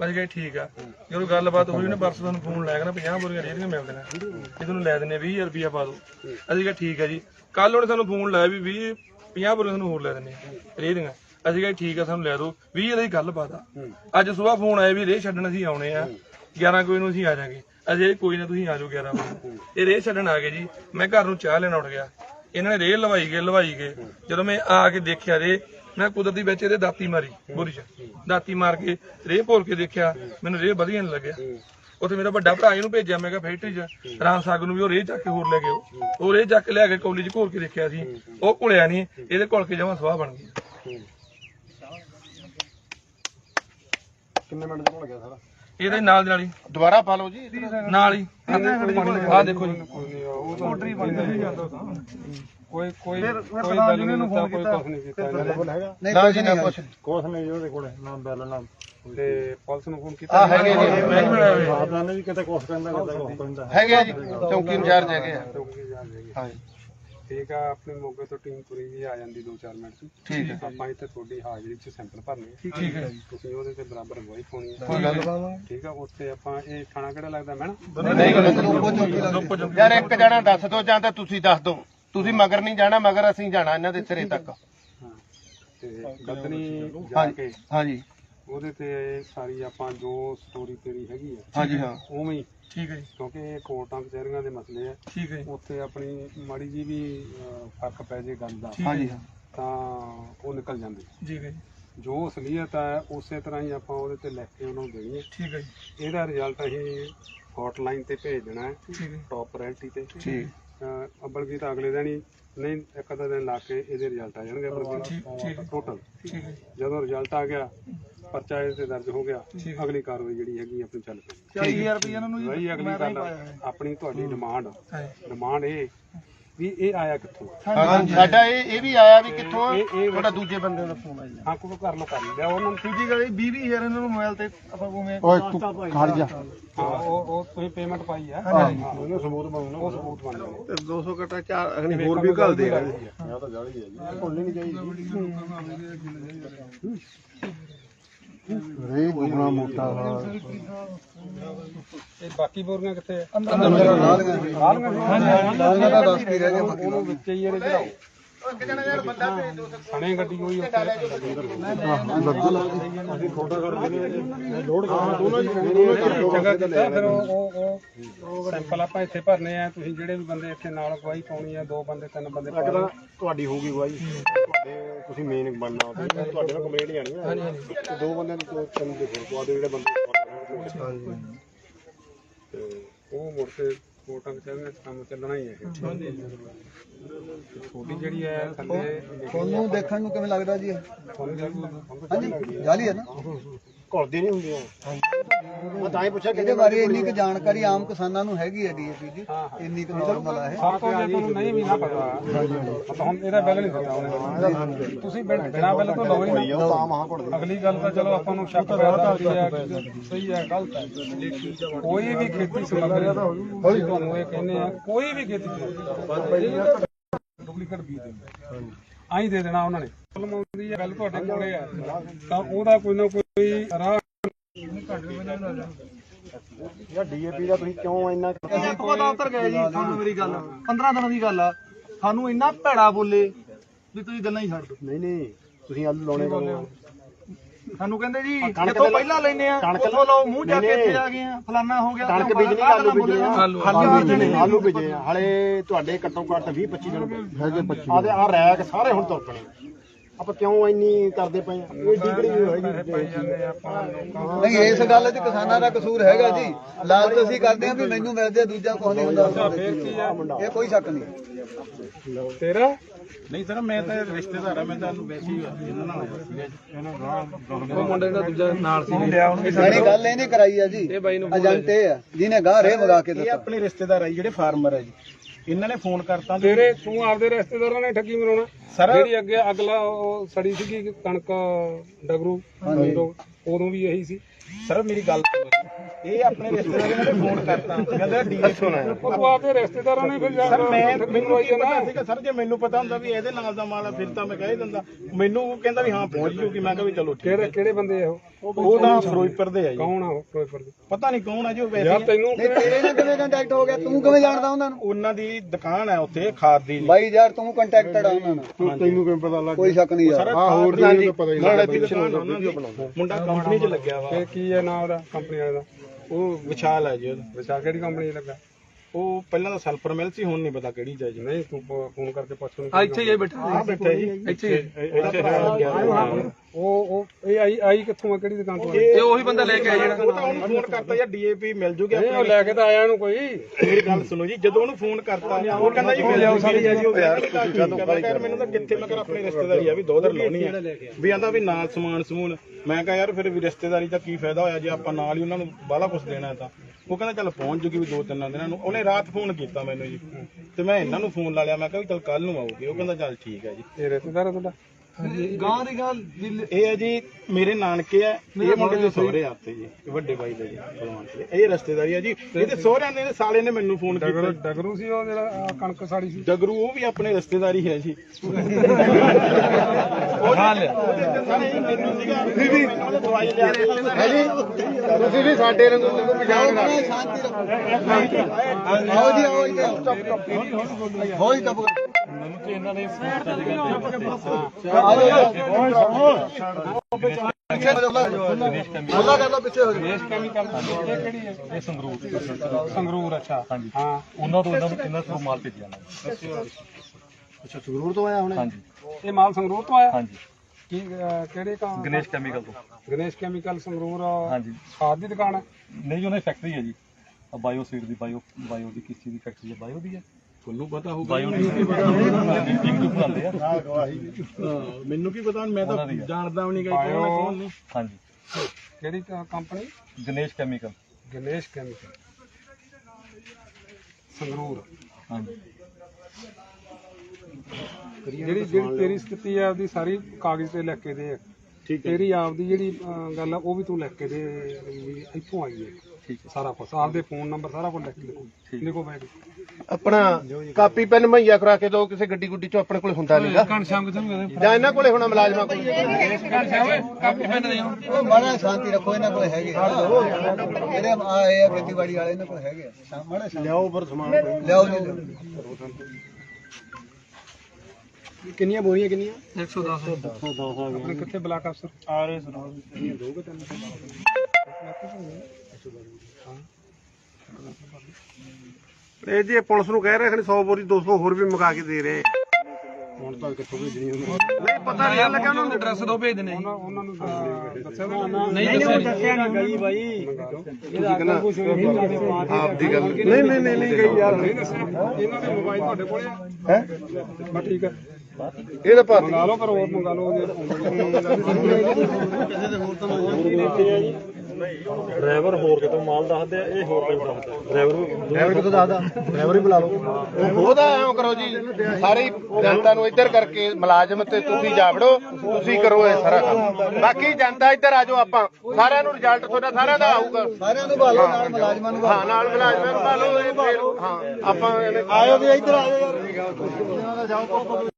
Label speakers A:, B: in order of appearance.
A: ਬਸ ਗਏ ਠੀਕ ਆ। ਜਦੋਂ ਗੱਲਬਾਤ ਹੋਈ ਉਹਨੇ ਪਰਸੋਂ ਤੁਹਾਨੂੰ ਫੋਨ ਲਾਇਆ, ਕਹਿੰਦਾ 50 ਬੋਰੀਆਂ ਰੇਹੜੀਆਂ ਮਿਲਦੀਆਂ। ਇਹ ਤੁਹਾਨੂੰ ਲੈ ਦਿੰਨੇ 20000 ਰੁਪਇਆ ਪਾ ਦਿਓ। ਅਸੀਂ ਕਿਹਾ ਠੀਕ ਆ ਜੀ। ਕੱਲ ਉਹਨੇ ਸਾਨੂੰ ਫੋਨ ਲਾਇਆ ਵੀ 20 50 ਬੋਰੀਆਂ ਤੁਹਾਨੂੰ ਹੋਰ ਲੈ ਦਿੰਨੇ ਰੇਹੜੀਆਂ ਅਸੀਂ ਕਿਹਾ ਠੀਕ ਆ, ਸਾਨੂੰ ਲੈ ਦਿਓ। 20 ਦੀ ਗੱਲ ਬਾਤ ਆ। ਅੱਜ ਸਵੇਰ ਫੋਨ ਆਇਆ ਵੀ ਰੇਹ ਛੱਡਣ ਅਸੀਂ ਆਉਣੇ ਆ। 11 ਕੋਈ ਨੂੰ ਅਸੀਂ ਆ ਜਾਾਂਗੇ। ਅਜੇ ਕੋਈ ਨਾ ਤੁਸੀਂ ਆ ਜਾਓ 11 ਵਜੇ। ਇਹ ਰੇਹ ਛੱਡਣ ਆ ਗਏ ਜੀ। ਮੈਂ ਘਰ ਨੂੰ ਚਾਹ ਲੈਣ ਉੱਠ ਗਿਆ। ਇਹਨਾਂ ਨੇ ਰੇਹ ਲਵਾਈ ਗਏ ਲਵਾਈ ਗਏ। ਜਦੋਂ ਮੈਂ ਆ ਕੇ ਦੇਖਿਆ ਰੇ ਮੈਂ ਕੁਦਰਤੀ ਵਿੱਚ ਇਹਦੇ ਦਾਤੀ ਮਾਰੀ ਬੁਰੀ ਚ। ਦਾਤੀ ਮਾਰ ਕੇ, ਰੇਹ ਭੋਲ ਕੇ ਦੇਖਿਆ, ਮੈਨੂੰ ਰੇਹ ਵਧੀਆ ਨਹੀਂ ਲੱਗਿਆ। ਉੱਥੇ ਮੇਰਾ ਵੱਡਾ ਭਰਾ ਇਹਨੂੰ ਭੇਜਿਆ, ਮੈਂ ਕਿਹਾ ਫੈਕਟਰੀ 'ਚ, ਰਾਮ ਸਾਗ ਨੂੰ ਵੀ ਉਹ ਰੇਹ ਚੱਕ ਕੇ ਹੋਰ ਲੈ ਗਏ ਆਓ। ਉਹ ਰੇਹ ਚੱਕ ਕੇ ਲਿਆ ਕੇ ਕੌਲੀ 'ਚ ਘੋਲ ਕੇ ਦੇਖਿਆ ਸੀ। ਉਹ ਘੁਲਿਆ ਨਹੀਂ ਇਹਦੇ ਘੁਲ ਕੇ ਜਮਾਂ ਸਵਾਹ ਬਣ ਗਈ
B: ਕਿੰਨੇ ਮਿੰਟ ਚ ਭੁੱਲ ਗਿਆ ਸਾਰਾ?
A: ਇਹਦੇ ਨਾਲ ਦੀ ਨਾਲ ਹੀ।
B: ਦੁਬਾਰਾ ਪਾ ਲਓ ਜੀ।
A: ਨਾਲ ਹੀ। ਆਹ ਦੇਖੋ ਜੀ।
C: ਕੋਈ ਕੋਈ ਕੋਈ ਗੱਲ ਨਹੀਂ ਦਿੱਤਾ ਕੋਈ ਕੁਝ ਨਹੀਂ ਕੀਤਾ। ਇਹਨਾਂ ਨੇ
D: ਨਾ ਜੀ ਨਾ ਕੁਛ
B: ਕੁਛ। ਨਹੀਂ ਉਹਦੇ ਕੋਲੇ ਨਾ ਬੈਲ ਨਾ
C: ਤੇ ਪੁਲਿਸ ਨੂੰ ਫੋਨ ਕੀਤਾ
D: ਆ ਹੈਗੇ ਜੀ।
A: ਮਹਿਕਮੇ ਵਾਲੇ ਆਏ।
B: ਆਪ ਨੇ ਵੀ ਕਿਤੇ ਕੁਛ ਕਹਿੰਦਾ ਕਿਤੇ ਕੁਛ ਕਹਿੰਦਾ
D: ਹੈਗੇ ਜੀ। ਚੌਕੀ ਇੰਚਾਰਜ ਹੈਗੇ ਆ।
C: ਚੌਕੀ ਜਾ
D: ਹਾਂ
C: ਠੀਕ ਆ ਆਪਣੇ ਮੋਗੇ ਤੋਂ ਟੀਮ ਪੂਰੀ ਵੀ ਆ ਜਾਂਦੀ 2-4 ਮਿੰਟ ਚ।
D: ਠੀਕ ਹੈ
C: ਆਪਾਂ ਇੱਥੇ ਤੁਹਾਡੀ ਹਾਜ਼ਰੀ ਚ ਸੈਂਪਲ ਭਰਨੇ ਆ।
A: ਠੀਕ ਹੈ
C: ਤੁਸੀਂ ਉਹਦੇ ਤੇ ਬਰਾਬਰ ਗਵਾਹੀ ਪਾਉਣੀ ਹੈ
D: ਕੋਈ ਗੱਲ ਬਾਤ
C: ਠੀਕ ਆ ਉੱਥੇ ਆਪਾਂ ਇਹ ਥਾਣਾ ਕਿਹੜਾ ਲੱਗਦਾ ਮੈਡਮ?
D: ਯਾਰ ਇੱਕ ਜਣਾ ਦੱਸ ਦੋ ਜਾਂ ਤਾਂ ਤੁਸੀਂ ਦੱਸ ਦੋ। ਤੁਸੀਂ ਮਗਰ ਨਹੀਂ ਜਾਣਾ ਮਗਰ ਅਸੀਂ ਜਾਣਾ ਇਹਨਾਂ ਦੇ ਸਿਰੇ ਤੱਕ।
C: ਹਾਂ ਤੇ ਗਦਨੀ ਜਾ ਕੇ
D: ਹਾਂਜੀ
C: ਉਹਦੇ ਤੇ ਸਾਰੀ ਆਪਾਂ ਜੋ ਸਟੋਰੀ ਤੇਰੀ ਹੈਗੀ ਆ
D: ਹਾਂਜੀ ਹਾਂ।
C: ਉਵੇਂ ਹੀ
A: ਠੀਕ ਹੈ ਜੀ।
C: ਕਿਉਂਕਿ ਇਹ ਕੋਰਟਾਂ ਕਚਹਿਰੀਆਂ ਦੇ ਮਸਲੇ ਆ।
A: ਠੀਕ ਹੈ ਜੀ।
C: ਉੱਥੇ ਆਪਣੀ ਮਾੜੀ ਜੀ ਵੀ ਅਹ, ਫ਼ਰਕ ਪੈ ਜੇ ਗੱਲ ਦਾ
D: ਹਾਂਜੀ ਹਾਂ
C: ਤਾਂ ਉਹ ਨਿਕਲ ਜਾਂਦੇ।
A: ਠੀਕ ਹੈ ਜੀ।
C: ਜੋ ਅਸਲੀਅਤ ਹੈ ਉਸੇ ਤਰ੍ਹਾਂ ਹੀ ਆਪਾਂ ਉਹਦੇ ਤੇ ਲਿਖ ਕੇ ਉਹਨਾਂ ਨੂੰ ਦੇਣੀ ਹੈ
A: ਠੀਕ ਹੈ ਜੀ।
C: ਇਹਦਾ ਰਿਜ਼ਲਟ ਅਸੀਂ ਹੌਟਲਾਈਨ ਤੇ ਭੇਜ ਦੇਣਾ ਹੈ
A: ਠੀਕ ਹੈ
C: ਟੌਪ ਪ੍ਰਾਇੋਰਟੀ ਤੇ।
D: ਠੀਕ
C: ਅਹ, ਅੱਬਲ ਕੀ ਤਾਂ ਅਗਲੇ ਦਿਨ ਹੀ ਨਹੀਂ ਇੱਕ ਅੱਧਾ ਦਿਨ ਲਾ ਕੇ ਇਹਦੇ ਰਿਜ਼ਲਟ ਆ ਜਾਣਗੇ।
A: ਠੀਕ ਠੀਕ ਹੈ
C: ਟੋਟਲ
A: ਠੀਕ ਹੈ
C: ਜਦੋਂ ਰਿਜ਼ਲਟ ਆ ਗਿਆ ਪਰਚਾ ਇਹਦੇ ਤੇ ਦਰਜ ਹੋ ਗਿਆ। ਅਗਲੀ ਕਾਰਵਾਈ ਜਿਹੜੀ ਹੈਗੀ ਆਪਣੀ ਚੱਲ ਪਈ
A: 40000 ਰੁਪਏ ਇਹਨਾਂ ਨੂੰ
C: ਰਹੀ ਅਗਲੀ ਗੱਲ ਆਪਣੀ ਤੁਹਾਡੀ ਡਿਮਾਂਡ ਡਿਮਾਂਡ ਇਹ ਵੀ ਇਹ ਆਇਆ ਕਿੱਥੋਂ?
D: ਹਾਂ ਸਾਡਾ ਇਹ ਇਹ ਵੀ ਆਇਆ ਵੀ ਕਿੱਥੋਂ? ਆ
C: ਇਹ- ਇਹ-
D: ਤੁਹਾਡਾ ਦੂਜੇ ਬੰਦੇ ਦਾ ਫੋਨ ਆਇਆ
C: ਹਾਂ ਕੋਈ ਕਰ ਲੋ ਕਰ ਲਿਆ ਉਹਨਾਂ ਨੂੰ।
A: ਦੂਜੀ ਗੱਲ 20000 ਇਹਨਾਂ ਨੂੰ ਮੋਬਾਈਲ ਤੇ ਆਪਾਂ ਉਵੇਂ
B: ਓਏ ਤੂੰ ਖੜ ਜਾ।
C: ਹਾਂ ਉਹ ਉਹ ਤੁਸੀਂ ਪੇਮੈਂਟ ਪਾਈ ਆ।
B: ਉਹਨੂੰ ਸਬੂਤ ਬਣਾਉਣਾ
C: ਉਹ ਸਬੂਤ ਬਣ ਜਾਣੇ
D: 200 ਘਟਾ ਚਾਰ ਅਗਨੀ ਹੋਰ ਵੀ ਘਲ ਦੇਗਾ
B: ਇਹ ਤਾਂ ਜਾਲੀ ਹੈ ਜੀ। ਭੁੱਲਣੀ ਨਹੀਂ ਚਾਹੀਦੀ। ਰੇ ਮੋਟਾ
C: ਇਹ ਬਾਕੀ ਬੋਰੀਆਂ ਕਿੱਥੇ ਆ?
D: ਲਾਲੀਆਂ ਦਾ ਦੱਸ ਕੀ ਰਹਿ ਗਿਆ
C: ਉਹਨੂੰ ਵਿੱਚ ਹੀ ਇਹਦੇ ਚੜਾਓ ਸਣੇ ਗੱਡੀ ਹੋਈ ਉੱਥੇ।
B: ਅਸੀਂ ਫੋਟੋ ਕਰਕੇ ਲੋਡ ਕਰਾਂਗੇ ਦੋਨੋਂ ਜੀ ਕਰ
C: ਚੰਗਾ ਕੀਤਾ ਫਿਰ ਉਹ ਉਹ ਉਹ ਸੈਂਪਲ ਆਪਾਂ ਇੱਥੇ ਭਰਨੇ ਆ। ਤੁਸੀਂ ਜਿਹੜੇ ਵੀ ਬੰਦੇ ਇੱਥੇ ਨਾਲ ਗਵਾਹੀ ਪਾਉਣੀ ਆ ਦੋ ਬੰਦੇ ਤਿੰਨ ਬੰਦੇ ਪਾ ਲਓ।
B: ਤੁਹਾਡੀ ਹੋਊਗੀ ਗਵਾਹੀ। ਤੁਹਾਡੇ ਤੁਸੀਂ ਮੇਨ ਬਣਨਾ ਉਹਦੇ ਤੁਹਾਡੇ ਨਾਲ ਕੰਪਲੇਂਟ ਜਾਣੀ ਹੈ। ਤੇ ਦੋ ਬੰਦਿਆਂ ਨੂੰ ਦੋ- ਤਿੰਨ ਦੇ ਹੋਰ ਪਵਾ ਦਿਓ ਜਿਹੜੇ ਬੰਦੇ
C: ਤੇ ਉਹ ਮੁੜ ਕੇ ਕੋਟਾਂ 'ਚ ਕੰਮ ਚੱਲਣਾ ਹੀ ਹੈ ਛੋਟੀ ਜਿਹੜੀ ਹੈ ਥੱਲੇ
D: ਤੁਹਾਨੂੰ ਦੇਖਣ ਨੂੰ ਕਿਵੇਂ ਲੱਗਦਾ ਜੀ
C: ਹਾਂਜੀ
D: ਜਾਲੀ ਹੈ ਨਾ?
B: ਘੁਲਦੀ ਨਹੀਂ ਹੁੰਦੀਆਂ ਮੈਂ ਤਾਂ ਹੀ ਪੁੱਛਿਆ
D: ਇਹਦੇ ਬਾਰੇ ਇੰਨੀ ਕੁ ਜਾਣਕਾਰੀ ਆਮ ਕਿਸਾਨਾਂ ਨੂੰ ਹੈਗੀ ਹੈ ਡੀਏਪੀ ਦੀ। ਇੰਨੀ ਕੁ ਨਾਰਮਲ ਹੈ
C: ਸਭ ਤੋਂ ਜੇ ਤੁਹਾਨੂੰ ਨਹੀਂ ਵੀ ਨਾ ਪਤਾ ਤਾਂ ਹੁਣ ਇਹਦਾ ਬਿੱਲ ਨਹੀਂ ਦਿੱਤਾ ਉਹਨੇ। ਤੁਸੀਂ ਬਿਨ- ਬਿਨਾਂ ਬਿੱਲ ਤੋਂ ਲਓ ਹੀ ਨਾ। ਅਗਲੀ ਗੱਲ ਤਾਂ ਚਲੋ ਆਪਾਂ ਨੂੰ ਸ਼ੱਕ ਪੈਦਾ ਹੁੰਦੀ ਹੈ ਸਹੀ ਹੈ ਗਲਤ ਹੈ ਕੋਈ ਵੀ ਖੇਤੀ ਸਮੱਗਰੀ ਤੁਹਾਨੂੰ ਇਹ ਕਹਿੰਦੇ ਆ ਕੋਈ ਵੀ ਖੇਤੀ ਡੁਪਲੀਕੇਟ ਬੀਜ ਦਿੰਦੇ ਆਈ ਦੇ ਦੇਣਾ ਉਹਨਾਂ ਨੇ। ਪ੍ਰੋਬਲਮ ਆਉਂਦੀ ਹੈ ਗੱਲ ਤੁਹਾਡੇ ਕੋਲੇ ਆ। ਤਾਂ ਉਹਦਾ ਕੋਈ ਨਾ ਕੋਈ ਰਾਹ
B: ਯਾਰ ਡੀਏਪੀ ਦਾ ਤੁਸੀਂ ਕਿਉਂ ਇੰਨਾ
E: ਪਤਾ ਉਤਰ ਗਏ ਜੀ ਤੁਹਾਨੂੰ ਮੇਰੀ ਗੱਲ। 15 ਦਿਨਾਂ ਦੀ ਗੱਲ ਆ। ਸਾਨੂੰ ਇੰਨਾ ਭੈੜਾ ਬੋਲੇ ਵੀ ਤੁਸੀਂ ਗੱਲਾਂ ਹੀ ਛੱਡ ਦਿਓ।
B: ਨਹੀਂ ਨਹੀਂ। ਤੁਸੀਂ ਆਲੂ ਲਾਉਣੇ ਕਦੋਂ
E: ਸਾਨੂੰ ਕਹਿੰਦੇ ਜੀ ਜਿੱਥੋਂ ਪਹਿਲਾਂ ਲੈਨੇ ਆ ਉੱਥੋਂ ਲਓ। ਮੂੰਹ ਚੱਕ ਕੇ ਇੱਥੇ ਆ ਗਏ ਆ। ਫਲਾਨਾ ਹੋ ਗਿਆ
B: ਕਣਕ ਬੀਜਣੀ ਆਲੂ
E: ਗੱਲਾਂ
B: ਬੀਜਣੇ।
A: ਆਲੂ
B: ਬੀਜਣੇ ਆਲੂ ਬੀਜਣੇ ਆ। ਹਲੇ ਤੁਹਾਡੇ ਘੱਟੋ ਘੱਟ 20 25 ਦਿਨ ਹੈਗੇ 25 ਆਦੇ ਆ ਰੈਕ ਸਾਰੇ ਹੁਣ ਤੁਰ ਪਣੇ ਆਪਾਂ ਕਿਉਂ ਇੰਨੀ ਕਰਦੇ ਪਏ ਆ? ਇਹ ਡਿਗਰੀ ਵੀ ਹੋਏਗੀ।
D: ਨਹੀਂ ਇਸ ਗੱਲ 'ਚ ਕਿਸਾਨਾਂ ਦਾ ਕਸੂਰ ਹੈਗਾ ਜੀ। ਲਾਲਚ ਅਸੀਂ ਕਰਦੇ ਹਾਂ ਵੀ ਮੈਨੂੰ ਮਿਲਦੇ ਆ, ਦੂਜਾ ਕੁਛ ਨਹੀਂ ਹੁੰਦਾ। ਇਹ ਕੋਈ ਸ਼ੱਕ ਨਹੀਂ।
C: ਤੇਰਾ?
E: ਨਹੀਂ ਸਰ ਮੈਂ ਤਾਂ ਰਿਸ਼ਤੇਦਾਰ ਆ ਮੈਂ ਤਾਂ ਵੈਸੇ ਹੀ ਇਹਨਾਂ ਨਾਲ
A: ਉਹ ਮੁੰਡੇ ਦਾ ਦੂਜਾ ਨਾਲ ਸੀ। ਮੁੰਡਿਆ ਉਹਨੂੰ
D: ਸਾਡੀ ਗੱਲ ਇਹਨੇ ਕਰਾਈ ਆ ਜੀ।
A: ਇਹ ਬਾਈ ਨੂੰ
D: ਏਜੰਟ ਇਹ ਆ ਜਿਹਨੇ ਗਾਂ ਰੇ ਵਗਾ ਕੇ
E: ਇਹ
D: ਦਿੱਤਾ।
E: ਆਪਣੇ ਰਿਸ਼ਤੇਦਾਰ ਆ ਜਿਹੜੇ ਫਾਰਮਰ ਆ ਜੀ। ਇਹਨਾਂ ਨੇ ਫੋਨ ਕਰਤਾ
C: ਤੇਰੇ ਤੂੰ ਆਪਦੇ ਰਿਸ਼ਤੇਦਾਰਾਂ ਨੇ ਠੱਗੀ ਮਰਾਉਣਾ
E: ਸਰ
C: ਜਿਹੜੀ ਅੱਗੇ ਅਗਲਾ ਉਹ ਸੜੀ ਸੀਗੀ ਕਣਕ ਡਗਰੂ ਉਦੋਂ ਵੀ ਇਹੀ ਸੀ
E: ਸਰ ਮੇਰੀ ਗੱਲ।
B: ਇਹ ਆਪਣੇ ਰਿਸ਼ਤੇਦਾਰਾਂ ਨੇ ਫੋਨ ਕਰਤਾ। ਕਹਿੰਦਾ ਡੀਏ ਸੁਣਾ
C: ਉਹ ਤੂੰ ਆਪਦੇ ਰਿਸ਼ਤੇਦਾਰਾਂ ਨੇ ਫਿਰ ਜਾ
B: ਸਰ ਮੈਂ ਮੈਨੂੰ ਕੀ ਪਤਾ ਸੀਗਾ ਸਰ ਜੇ ਮੈਨੂੰ ਪਤਾ ਹੁੰਦਾ ਵੀ ਇਹਦੇ ਨਾਲ ਦਾ ਮਾਲ ਆ ਫਿਰ ਤਾਂ ਮੈਂ ਕਹਿ ਦਿੰਦਾ। ਮੈਨੂੰ ਉਹ ਕਹਿੰਦਾ ਵੀ ਹਾਂ ਪਹੁੰਚ ਜੂਗੀ ਮੈਂ ਕਿਹਾ ਵੀ ਚਲੋ ਠੀਕ
C: ਕਿਹੜੇ ਕਿਹੜੇ ਬੰਦੇ ਆ ਉਹ?
B: ਉਹ ਤਾਂ ਫਿਰੋਜ਼ਪੁਰ ਦੇ ਆ ਜੀ।
C: ਕੌਣ ਆ ਉਹ ਫਿਰੋਜ਼ਪੁਰ ਦੇ?
B: ਪਤਾ ਨਹੀਂ ਕੌਣ ਆ ਜੀ ਉਹ ਵੈਸੇ
C: ਯਾਰ
B: ਆ।
C: ਤੈਨੂੰ
D: ਤੇਰੇ ਨਾਲ ਕਿਵੇਂ ਕੰਟੈਕਟ ਹੋ ਗਿਆ? ਤੂੰ ਕਿਵੇਂ ਜਾਣਦਾ ਉਹਨਾਂ ਨੂੰ?
B: ਉਹਨਾਂ ਦੀ ਦੁਕਾਨ ਹੈ ਉੱਥੇ ਖਾਦ ਦੀ।
D: ਬਾਈ ਯਾਰ ਤੂੰ ਕੰਟੈਕਟਡ ਆ ਉਹਨਾਂ ਨਾਲ।
B: ਤੈਨੂੰ ਕਿਵੇਂ ਪਤਾ ਲੱਗ
D: ਕੋਈ ਸ਼ੱਕ ਨਹੀਂ ਯਾਰ।
B: ਹਾਂ ਹੋਰ ਨਹੀਂ ਪਤਾ ਹੀ ਨਹੀਂ ਦੁਕਾਨ ਆ ਉਹਨਾਂ ਦੀ। ਮੁੰਡਾ ਕੰਪਨੀ 'ਚ ਲੱਗਿਆ ਵਾ।
C: ਇਹ ਕੀ ਹੈ ਨਾਮ ਉਹਦਾ? ਕੰਪਨੀ ਵਾਲੇ ਦਾ
B: ਉਹ ਵਿਸ਼ਾਲ ਹੈ ਜੀ ਉਹਦਾ
C: ਵਿਸ਼ਾ ਕਿਹੜੀ ਕੰਪਨੀ ਲੱਗਾ
B: ਉਹ ਪਹਿਲਾਂ ਤਾਂ ਸਲਫਰ ਮਿਲ ਸੀ ਹੁਣ ਨਹੀਂ ਪਤਾ ਕਿਹੜੀ ਚ ਹੈ ਜੀ
C: ਨਹੀਂ ਤੂੰ ਫੋ- ਫੋਨ ਕਰਕੇ ਪੁੱਛ ਉਹਨੂੰ
A: ਆ ਇੱਥੇ ਹੀ ਆ ਬੈਠਾ
B: ਆ ਬੈਠਾ ਜੀ ਇੱਥੇ ਇੱਥੇ ਹੈ ਲੱਗਿਆ ਹੋਇਆ।
C: ਉਹ ਉਹ ਇਹ ਆਈ ਆਈ ਕਿੱਥੋਂ ਆ ਕਿਹੜੀ ਦੁਕਾਨ ਤੋਂ ਆਈ?
A: ਇਹ ਉਹੀ ਬੰਦਾ ਲੈ ਕੇ ਆਇਆ। ਜਿਹੜਾ
B: ਉਹ ਤਾਂ ਉਹਨੂੰ ਫੋਨ ਕਰਤਾ ਯਾਰ ਡੀਏਪੀ ਮਿਲ ਜੂਗੀ
C: ਨਹੀਂ ਉਹ ਲੈ ਕੇ ਤਾਂ ਆਇਆ ਇਹਨੂੰ ਕੋਈ।
B: ਮੇਰੀ ਗੱਲ ਸੁਣੋ ਜੀ ਜਦੋਂ ਉਹਨੂੰ ਫੋਨ ਕਰਤਾ ਉਹ ਕਹਿੰਦਾ ਜੀ ਮਿਲ ਜੂਗੀ। ਜੀ ਉਹ ਯਾਰ ਯਾਰ ਮੈਨੂੰ ਤਾਂ ਕਿੱਥੇ ਮੈਂ ਕਰ ਆਪਣੀ ਰਿਸ਼ਤੇਦਾਰੀ ਆ ਵੀ ਦੋ ਦਰ ਲਾਉਣੀ ਆ। ਵੀ ਆਂਦਾ ਵੀ ਨਾਲ ਸਮਾਨ ਸਮੂਨ। ਮੈਂ ਕਿਹਾ ਯਾਰ ਫਿਰ ਵੀ ਰਿਸ਼ਤੇਦਾਰੀ ਦਾ ਕੀ ਫਾਇਦਾ ਹੋਇਆ ਜੇ ਆਪਾਂ ਨਾਲ ਹੀ ਉਹਨਾਂ ਨੂੰ ਬਾਹਲਾ ਕੁਝ ਦੇਣਾ ਤਾਂ। ਉਹ ਕਹਿੰਦਾ ਚੱਲ ਪਹੁੰਚ ਜੂਗੀ ਵੀ ਦੋ ਤਿੰਨ ਦਿਨਾਂ ਨੂੰ। ਉਹਨੇ ਰਾਤ ਫੋਨ ਕੀਤਾ ਮੈਨੂੰ ਜੀ। ਤੇ ਮੈਂ ਇਹਨਾਂ ਨੂੰ ਫੋਨ ਲਾ ਲਿਆ ਮੈਂ ਕਿਹਾ ਵੀ ਚੱਲ ਕੱਲ ਨੂੰ ਆਊਗੀ। ਉਹ ਕਹਿੰਦਾ ਚੱਲ ਠੀਕ ਹੈ ਜੀ।
C: ਇਹ ਰਿਸ਼ਤੇਦਾਰ ਆ ਤੁਹਾਡਾ?
E: ਗਾਂ ਦੀ ਗੱਲ
B: ਇਹ ਹੈ ਜੀ ਮੇਰੇ ਨਾਨਕੇ ਆ ਇਹ ਮੁੰਡੇ ਦੇ ਸਹੁਰੇ ਆ ਤੇ ਜੀ ਇਹ ਵੱਡੇ ਬਾਈ ਦੇ ਜੀ ਭਲਵਾਨ ਦੇ ਇਹ ਰਿਸ਼ਤੇਦਾਰੀ ਆ ਜੀ। ਇਹਦੇ ਸਹੁਰਿਆਂ ਨੇ ਇਹਦੇ ਸਾਲੇ ਨੇ ਮੈਨੂੰ ਫੋਨ
C: ਡਗਰੂ
B: ਕੀਤਾ।
C: ਡਗਰੂ ਸੀ ਉਹ ਜਿਹੜਾ ਕਣਕ ਸਾੜੀ ਸੀ?
B: ਜਗਰੂ ਉਹ ਵੀ ਆਪਣੇ ਰਿਸ਼ਤੇਦਾਰੀ ਹੈ ਜੀ। ਜੀ ਤੁਸੀਂ ਵੀ ਸਾਡੇ ਰੰਗੂ ਨੂੰ ਪਛਾਣ
D: ਰੱਖੋ ਆਓ ਜੀ ਆਓ ਇੱਥੇ ਆਓ ਹੋ ਹੀ ਟੱਪ ਮੈਨੂੰ ਤੇ ਇਹਨਾਂ ਨੇ ਪਿੱਛੇ ਹੋ ਜਾਓ ਅੱਲਾ ਕਰ ਲਓ ਪਿੱਛੇ ਹੋ ਜਾਓ
C: ਇਸ ਕੈਮੀਕਲ ਇਹ ਕਿਹੜੀ ਹੈ? ਇਹ ਸੰਗਰੂਰ। ਸੰਗਰੂਰ ਅੱਛਾ। ਹਾਂਜੀ। ਹਾਂ।
F: ਉਹਨਾਂ ਤੋਂ ਇਹਨਾਂ ਨੂੰ ਮਾਲ ਭੇਜਿਆ ਨਾ।
B: ਅੱਛਾ ਸੰਗਰੂਰ ਤੋਂ ਆਇਆ ਹੁਣੇ?
F: ਹਾਂਜੀ।
C: ਇਹ ਮਾਲ ਸੰਗਰੂਰ ਤੋਂ ਆਇਆ?
F: ਹਾਂਜੀ।
C: ਕੀ ਅਹ, ਕਿਹੜੇ ਕਾਂ
F: ਗਣੇਸ਼ ਕੈਮੀਕਲ ਤੋਂ।
C: ਗਣੇਸ਼ ਕੈਮੀਕਲ ਸੰਗਰੂਰ
F: ਹਾਂਜੀ।
C: ਖਾਦ ਦੀ ਦੁਕਾਨ ਹੈ?
F: ਨਹੀਂ ਉਹਨਾਂ ਫੈਕਟਰੀ ਹੈ ਜੀ। ਬਾਇਓ ਸੀਡ ਦੀ ਬਾਇਓ ਬਾਇਓ ਦੀ ਕਿਸ ਦੀ ਫੈਕਟਰੀ ਹੈ? ਬਾਇਓ ਦੀ ਹੈ।
B: ਤੁਹਾਨੂੰ ਪਤਾ ਹੋਊਗਾ ਮੈਨੂੰ ਕੀ ਪਤਾ ਮੈਂ ਤਾਂ। ਜਾਣਦਾ ਵੀ ਨਹੀਂ ਗਾ ਕੌਣ ਨਹੀਂ
F: ਹਾਂਜੀ।
C: ਕਿਹੜੀ company?
F: Ganesh chemical.
C: Ganesh chemical. Sangrur.
F: ਹਾਂਜੀ।
C: ਜਿਹੜੀ ਜਿਹੜੀ ਤੇਰੀ ਸਥਿਤੀ ਹੈ ਉਹਦੀ ਸਾਰੀ ਕਾਗਜ਼ ਤੇ ਲਿਖ ਕੇ ਦੇ
B: ਠੀਕ
C: ਤੇਰੀ ਆਪਦੀ ਜਿਹੜੀ ਅਹ, ਗੱਲ ਆ ਉਹ ਵੀ ਤੂੰ ਲਿਖ ਕੇ ਦੇ ਵੀ ਇੱਥੋਂ ਆਈ ਹੈ।
F: ਠੀਕ ਹੈ।
C: ਸਾਰਾ ਕੁਝ ਆਪਦੇ ਫੋਨ ਨੰਬਰ ਸਾਰਾ ਕੁਝ ਲਿਖ ਕੇ ਲਿਖੋ ਲਿਖੋ ਬੈਗ।
G: ਆਪਣਾ ਕਾਪੀ ਪੈਨ ਮੁਹੱਈਆ ਕਰਾ ਕੇ ਦਿਓ ਕਿਸੇ ਗੱਡੀ ਗੁੱਡੀ ਚੋਂ ਆਪਣੇ ਕੋਲੇ ਹੁੰਦਾ ਨਹੀਂਗਾ
C: ਕਣ ਸ਼ਾਮ ਕਿਥੋਂ
G: ਜਾਂ ਇਹਨਾਂ ਕੋਲੇ ਹੋਣਾ ਮੁਲਾਜ਼ਮਾਂ ਕੋਲ।
C: ਕਾਪੀ ਪੈਨ ਦੇ
D: ਉਹ ਮਾੜਾ ਸ਼ਾਂਤੀ ਰੱਖੋ ਇਹਨਾਂ ਕੋਲ ਹੈਗੇ ਆ। ਜਿਹੜੇ ਆਏ ਆ ਖੇਤੀਬਾੜੀ ਵਾਲੇ ਇਹਨਾਂ ਕੋਲ ਹੈਗੇ ਆ। ਸ਼ਾ- ਮਾੜਾ ਸ਼ਾਂਤੀ
B: ਲਿਆਓ ਪਰ ਸਮਾਨ।
D: ਲਿਆਓ ਜੀ ਲਿਆਓ।
B: ਕਿੰਨੀਆਂ ਬੋਰੀਆਂ ਕਿੰਨੀਆਂ
A: 110
C: ਆਪਣੇ ਕਿੱਥੇ ਬਲਾਕ ਅਫਸਰ
B: ਆ ਰਹੇ ਸੁਣਾਓ
G: ਇਹ ਜੀ ਪੁਲਿਸ ਨੂੰ ਕਹਿ ਰਹੇ ਖਣੀ 100 ਬੋਰੀ 200 ਹੋਰ ਵੀ ਮੰਗਾ ਕੇ ਦੇ ਰਹੇ
B: ਹੁਣ ਤਾਂ ਕਿੱਥੋਂ ਭੇਜਣੀ ਉਹਨੂੰ
G: ਨਹੀਂ ਪਤਾ ਨਹੀਂ ਲੱਗਿਆ ਉਹਨਾਂ ਨੂੰ
A: ਐਡਰੈਸ ਦੋ ਭੇਜ ਦਿੰਦੇ
C: ਉਹਨਾਂ ਉਹਨਾਂ ਨੂੰ ਦੱਸਿਆ
A: ਨਹੀਂ ਦੱਸਿਆ ਨਹੀਂ।
G: ਆਪਦੀ ਗੱਲ ਨਹੀਂ ਨਹੀਂ ਨਹੀਂ ਨਹੀਂ ਗਈ ਯਾਰ
C: ਨਹੀਂ ਦੱਸਿਆ ਇਹਨਾਂ ਦੇ ਮੋਬਾਈਲ ਤੁਹਾਡੇ ਕੋਲੇ ਆ ਹੈ ਬਸ ਠੀਕ ਹੈ
G: ਇਹ ਤਾਂ ਭਰ
C: ਮੰਗਾ ਲਓ ਕਰੋ ਮੰਗਾ ਲਓ
F: ਡਰਾਈਵਰ ਹੋਰ ਕਿਤੋਂ ਮਾਲ ਦੱਸਦੇ ਆ ਇਹ ਹੋਰ ਕਿਤੋਂ ਦੱਸਦਾ ਡਰਾਈਵਰ
B: ਡਰਾਈਵਰ ਕਿਤੋਂ ਦੱਸਦਾ? ਡਰਾਈਵਰ ਹੀ ਬੁਲਾ ਲਓ।
G: ਉਹਦਾ ਐਂ ਕਰੋ ਜੀ ਸਾਰੇ ਜਨਤਾ ਨੂੰ ਇੱਧਰ ਕਰਕੇ ਮੁਲਾਜ਼ਮ ਤੇ ਤੁਸੀਂ ਜਾ ਵੜੋ ਤੁਸੀਂ ਕਰੋ ਇਹ ਸਾਰਾ ਕੰਮ। ਬਾਕੀ ਜਨਤਾ ਇੱਧਰ ਆ ਜਾਓ ਆਪਾਂ। ਸਾਰਿਆਂ ਨੂੰ ਰਿਜ਼ਲਟ ਤੁਹਾਡਾ ਸਾਰਿਆਂ ਦਾ ਆਊਗਾ।
D: ਸਾਰਿਆਂ ਨੂੰ ਭਾਲੋ ਨਾਲ ਮੁਲਾਜ਼ਮਾਂ ਨੂੰ
G: ਹਾਂ ਨਾਲ ਮੁਲਾਜ਼ਮਾਂ ਨੂੰ ਪਾ ਲਓ ਇਹ ਫਿਰ ਹਾਂ ਆਪਾਂ
B: ਆਇਓ ਵੀ ਇੱਧਰ ਆਇਓ ਯਾਰ।